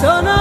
sana